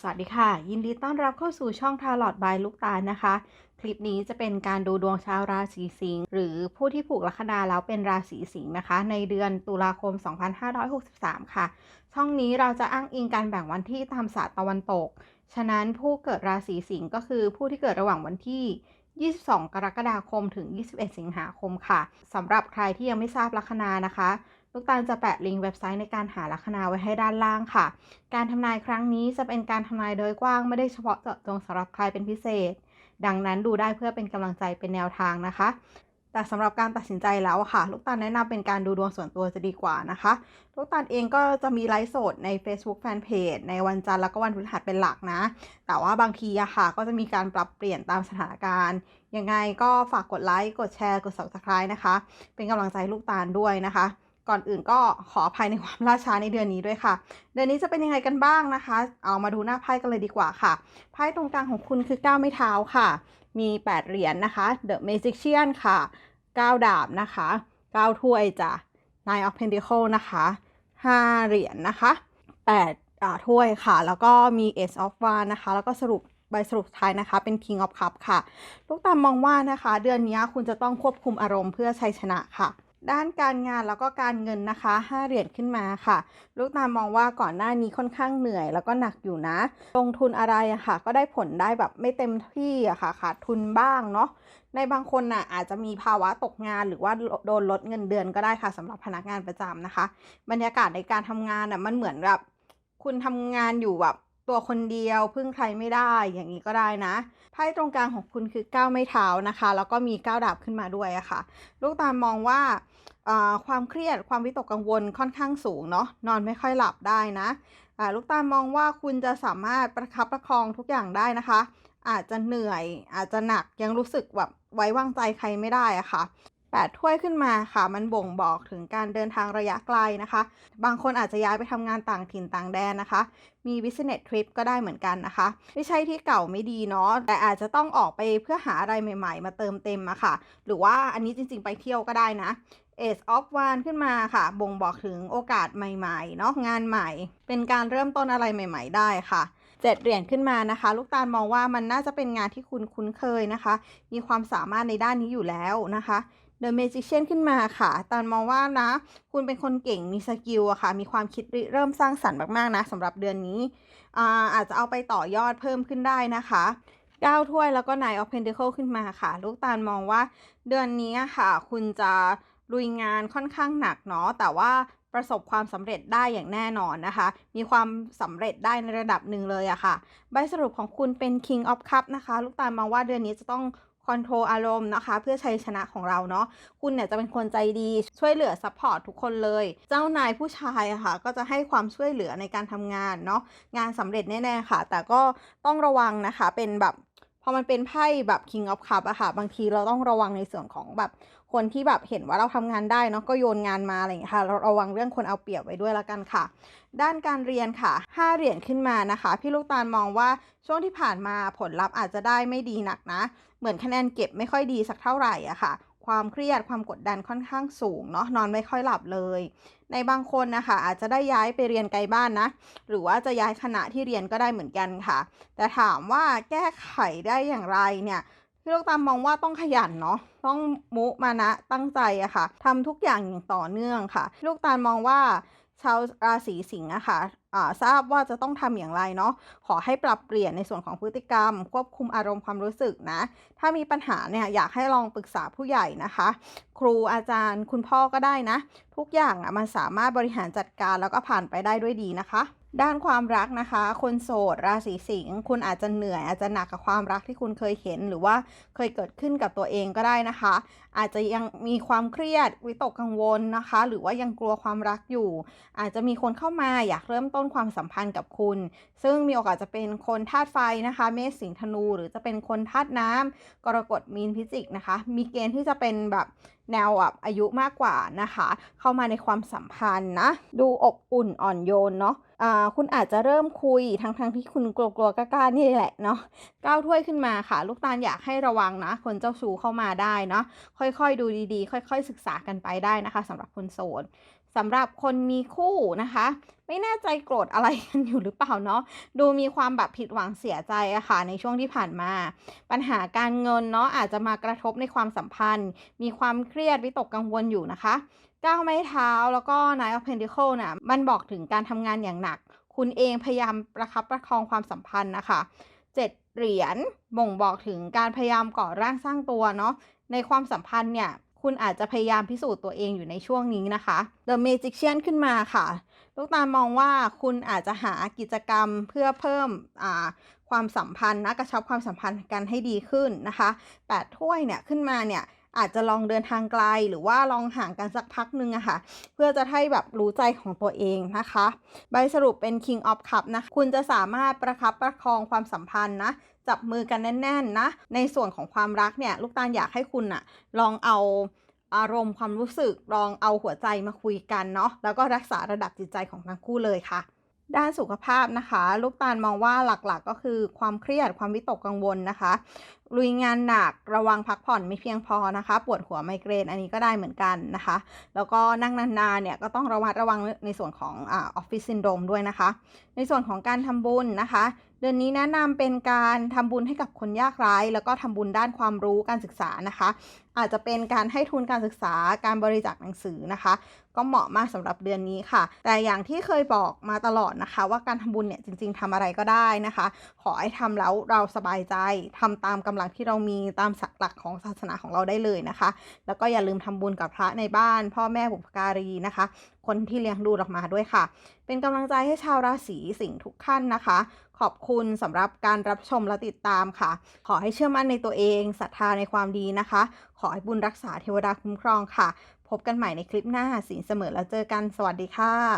สวัสดีค่ะ ยินดีต้อนรับเข้าสู่ช่องทา r อ t บายลูกตาลนะคะ คลิปนี้จะเป็นการดูดวงชาวราศีสิงห์หรือผู้ที่ผูกลัคนาแล้วเป็นราศีสิงห์นะคะ ในเดือนตุลาคม 2563 ค่ะ ช่องนี้เราจะอ้างอิงการแบ่งวันที่ตามศาสตร์ตะวันตก ฉะนั้นผู้เกิดราศีสิงห์ก็คือผู้ที่เกิดระหว่างวันที่ 22 กรกฎาคมถึง 21 สิงหาคมค่ะสำหรับใครที่ยังไม่ทราบลัคนานะคะ ลูกตาลจะแปะลิงก์เว็บไซต์ในการหาลัคนาไว้ให้ด้านล่างค่ะ การทำนายครั้งนี้จะเป็นการทำนายโดยกว้างไม่ได้เฉพาะเจาะจงสำหรับใครเป็นพิเศษ ดังนั้นดูได้เพื่อเป็นกำลังใจเป็นแนวทางนะคะ แต่สำหรับการตัดสินใจแล้วค่ะ ลูกตาลแนะนำเป็นการดูดวงส่วนตัวจะดีกว่านะคะ ลูกตาลเองก็จะมีไลฟ์สดใน Facebook Fanpage ในวันจันทร์แล้วก็วันพฤหัสเป็นหลักนะ แต่ว่าบางทีอะค่ะ ก็จะมีการปรับเปลี่ยนตามสถานการณ์ยังไงก็ฝากกดไลค์กดแชร์กด subscribe นะคะ เป็นกำลังใจให้ลูกตาลด้วยนะคะ ก่อนอื่นก็ขออภัยในความล่าช้าในเดือนนี้ด้วยค่ะ เดือนนี้จะเป็นยังไงกันบ้างนะคะ เอามาดูหน้าไพ่กันเลยดีกว่าค่ะ ไพ่ตรงกลางของคุณคือ9ไม้เท้าค่ะ มี 8 เหรียญนะคะ The Magician ค่ะ 9 ดาบนะคะ 9 ถ้วยจ้ะ Nine of Pentacles นะคะ 5 เหรียญนะคะ 8อ่าถ้วยค่ะ แล้วก็มี Ace of Wands นะคะ แล้วก็สรุปใบสรุปท้ายนะคะเป็น King of Cups ค่ะ ลูกตามมองว่านะคะ เดือนนี้คุณจะต้องควบคุมอารมณ์เพื่อชัยชนะค่ะ ด้านการงานแล้วก็การเงินนะคะ5เหรียญขึ้นมาค่ะ ลูกตามมองว่าก่อนหน้านี้ค่อนข้างเหนื่อยแล้วก็หนักอยู่นะ ลงทุนอะไรอะค่ะ ก็ได้ผลได้แบบไม่เต็มที่อะค่ะขาดทุนบ้างเนาะในบางคนน่ะอาจจะมีภาวะตกงานหรือว่าโดนลดเงินเดือนก็ได้ค่ะสำหรับพนักงานประจำนะคะ บรรยากาศในการทำงานน่ะมันเหมือนแบบคุณทำงานอยู่แบบ ตัวคนเดียวพึ่งใครไม่ได้อย่างนี้ก็ได้นะไพ่ตรงกลางของคุณคือก้าวไม่เท้านะคะ แล้วก็มีก้าวดาบขึ้นมาด้วยอะคะ่ะ ลูกตามมองว่าความเครียดความวิตกกังวลค่อนข้างสูงเนาะนอนไม่ค่อยหลับได้นะลูกตามองว่าคุณจะสามารถประคับประคองทุกอย่างได้นะคะ อาจจะเหนื่อยอาจจะหนักยังรู้สึกแบบไว้วางใจใครไม่ได้อะคะ่ะ 8 ถ้วยขึ้นมาค่ะ มันบ่งบอกถึงการเดินทางระยะไกลนะคะ บางคนอาจจะย้ายไปทำงานต่างถิ่นต่างแดนนะคะ มี business trip ก็ได้เหมือนกันนะคะ ไม่ใช่ที่เก่าไม่ดีเนาะ แต่อาจจะต้องออกไปเพื่อหาอะไรใหม่ ๆ มาเติมเต็มอะค่ะ หรือว่าอันนี้จริงๆไปเที่ยวก็ได้นะเอสออฟวานขึ้นมาค่ะ บ่งบอกถึงโอกาสใหม่ๆเนาะงานใหม่ เป็นการเริ่มต้นอะไรใหม่ ๆ ได้ค่ะเจ็ดเหรียญขึ้นมานะคะ ลูกตาลมองว่ามันน่าจะเป็นงานที่คุณคุ้นเคยนะคะ มีความสามารถในด้านนี้อยู่แล้วนะคะ The Magician ขึ้นมาค่ะ ตาลมองว่านะ คุณเป็นคนเก่งมีสกิลอะค่ะ มีความคิดริเริ่มสร้างสรรค์มากๆนะสำหรับเดือนนี้อาอาจจะเอาไปต่อยอดเพิ่มขึ้นได้นะคะ9ถ้วยแล้วก็ Nine of Pentacles ขึ้นมาค่ะ ลูกตาลมองว่าเดือนนี้ค่ะ คุณจะลุยงานค่อนข้างหนักเนาะแต่ว่าประสบความสำเร็จได้อย่างแน่นอนนะคะ มีความสำเร็จได้ในระดับหนึ่งเลยอะค่ะ ใบสรุปของคุณเป็น King of Cup นะคะ ลูกตาลมองว่าเดือนนี้จะต้อง คอนโทรลอารมณ์นะคะ เพื่อชัยชนะของเราเนาะคุณเนี่ยจะเป็นคนใจดีช่วยเหลือซัพพอร์ตทุกคนเลย เจ้านายผู้ชายค่ะ ก็จะให้ความช่วยเหลือในการทำงานเนาะงานสำเร็จแน่ๆค่ะ แต่ก็ต้องระวังนะคะเป็นแบบพอมันเป็นไพ่แบบ King of Cup อะค่ะ บางทีเราต้องระวังในส่วนของแบบ คนที่แบบเห็นว่าเราทำงานได้เนาะก็โยนงานมาอะไรอย่างเงี้ยค่ะเราระวังเรื่องคนเอาเปรียบไว้ด้วยละกันค่ะ ด้านการเรียนค่ะ 5 เหรียญขึ้นมานะคะ พี่ลูกตาลมองว่าช่วงที่ผ่านมาผลลัพธ์อาจจะได้ไม่ดีหนักนะ เหมือนคะแนนเก็บไม่ค่อยดีสักเท่าไหร่อะค่ะความเครียดความกดดันค่อนข้างสูงเนาะนอนไม่ค่อยหลับเลย ในบางคนนะคะอาจจะได้ย้ายไปเรียนไกลบ้านนะ หรือว่าจะย้ายคณะที่เรียนก็ได้เหมือนกันค่ะ แต่ถามว่าแก้ไขได้อย่างไรเนี่ย พี่ลูกตามมองว่าต้องขยันเนาะต้องมุมานะตั้งใจอะค่ะทำทุกอย่างอย่างต่อเนื่องค่ะลูกตาลมองว่าชาวราศีสิงห์อะค่ะอ่าทราบว่าจะต้องทำอย่างไรเนาะ ขอให้ปรับเปลี่ยนในส่วนของพฤติกรรม ควบคุมอารมณ์ความรู้สึกนะ ถ้ามีปัญหาเนี่ยอยากให้ลองปรึกษาผู้ใหญ่นะคะ ครูอาจารย์คุณพ่อก็ได้นะ ทุกอย่างอะมันสามารถบริหารจัดการแล้วก็ผ่านไปได้ด้วยดีนะคะ ด้านความรักนะคะ คนโสดราศีสิงห์คุณอาจจะเหนื่อยอาจจะหนักกับความรักที่คุณเคยเห็น หรือว่าเคยเกิดขึ้นกับตัวเองก็ได้นะคะ อาจจะยังมีความเครียดวิตกกังวลนะคะ หรือว่ายังกลัวความรักอยู่ อาจจะมีคนเข้ามาอยากเริ่มต้นความสัมพันธ์กับคุณ ซึ่งมีโอกาสจะเป็นคนธาตุไฟนะคะ เมษสิงห์ธนู หรือจะเป็นคนธาตุน้ำกรกฎมีนพิจิกนะคะ มีเกณฑ์ที่จะเป็นแบบ แนวแบบอายุมากกว่านะคะ เข้ามาในความสัมพันธ์นะ ดูอบอุ่นอ่อนโยนเนาะอ่าคุณอาจจะเริ่มคุยทั้งๆทที่คุณกลัวๆกล้าๆนี่แหละเนาะก้าวถ้วยขึ้นมาค่ะ ลูกตาลอยากให้ระวังนะ คนเจ้าชู้เข้ามาได้เนาะค่อยๆดูดีๆ ค่อย ๆ ศึกษากันไปได้นะคะสำหรับคนโสด สำหรับคนมีคู่นะคะ ไม่แน่ใจโกรธอะไรกันอยู่หรือเปล่าเนาะดูมีความแบบผิดหวังเสียใจอะค่ะในช่วงที่ผ่านมา ปัญหาการเงินเนาะอาจจะมากระทบในความสัมพันธ์ มีความเครียดวิตกกังวลอยู่นะคะก้าวไม้เท้าแล้วก็ Nine of Pentacles น่ะมันบอกถึงการทำงานอย่างหนัก คุณเองพยายามประคับประคองความสัมพันธ์นะคะเจ็ดเหรียญบ่งบอกถึงการพยายามก่อร่างสร้างตัวเนาะในความสัมพันธ์เนี่ย คุณอาจจะพยายามพิสูจน์ตัวเองอยู่ในช่วงนี้นะคะ The Magician ขึ้นมาค่ะลูกตาลมองว่าคุณอาจจะหากิจกรรมเพื่อเพิ่มความสัมพันธ์นะกระชับความสัมพันธ์กันให้ดีขึ้นนะคะแปดถ้วยเนี่ยขึ้นมาเนี่ย อาจจะลองเดินทางไกล หรือว่าลองห่างกันสักพักหนึ่งอะค่ะ เพื่อจะให้แบบรู้ใจของตัวเองนะคะ ใบสรุปเป็น King of Cup นะ คุณจะสามารถประคับประคองความสัมพันธ์นะจับมือกันแน่นๆนะ ในส่วนของความรักเนี่ย ลูกตาลอยากให้คุณอะลองเอาอารมณ์ความรู้สึกลองเอาหัวใจมาคุยกันเนาะแล้วก็รักษาระดับจิตใจของทั้งคู่เลยค่ะ ด้านสุขภาพนะคะ ลูกตาลมองว่าหลักๆก็คือความเครียดความวิตกกังวลนะคะ ลุยงานหนักระวังพักผ่อนไม่เพียงพอนะคะ ปวดหัวไมเกรนอันนี้ก็ได้เหมือนกันนะคะ แล้วก็นั่งนานๆเนี่ยก็ต้องระมัดระวังในส่วนของออฟฟิศซินโดรมด้วยนะคะ ในส่วนของการทำบุญนะคะ เดือนนี้แนะนำเป็นการทำบุญให้กับคนยากไร้ แล้วก็ทำบุญด้านความรู้การศึกษานะคะ อาจจะเป็นการให้ทุนการศึกษาการบริจาคหนังสือนะคะ ก็เหมาะมากสำหรับเดือนนี้ค่ะ แต่อย่างที่เคยบอกมาตลอดนะคะ ว่าการทำบุญเนี่ยจริง ๆทำอะไรก็ได้นะคะ ขอให้ทำแล้วเราสบายใจทำตามกำลังที่เรามีตามสักหลักของศาสนาของเราได้เลยนะคะ แล้วก็อย่าลืมทำบุญกับพระในบ้าน พ่อแม่บุพการีนะคะ คนที่เลี้ยงดูออกมาด้วยค่ะ เป็นกำลังใจให้ชาวราศีสิงห์ทุกท่านนะคะ ขอบคุณสำหรับการรับชมและติดตามค่ะ ขอให้เชื่อมั่นในตัวเองศรัทธาในความดีนะคะ ขอให้บุญรักษาเทวดาคุ้มครองค่ะ พบกันใหม่ในคลิปหน้าสินเสมอแล้วเจอกันสวัสดีค่ะ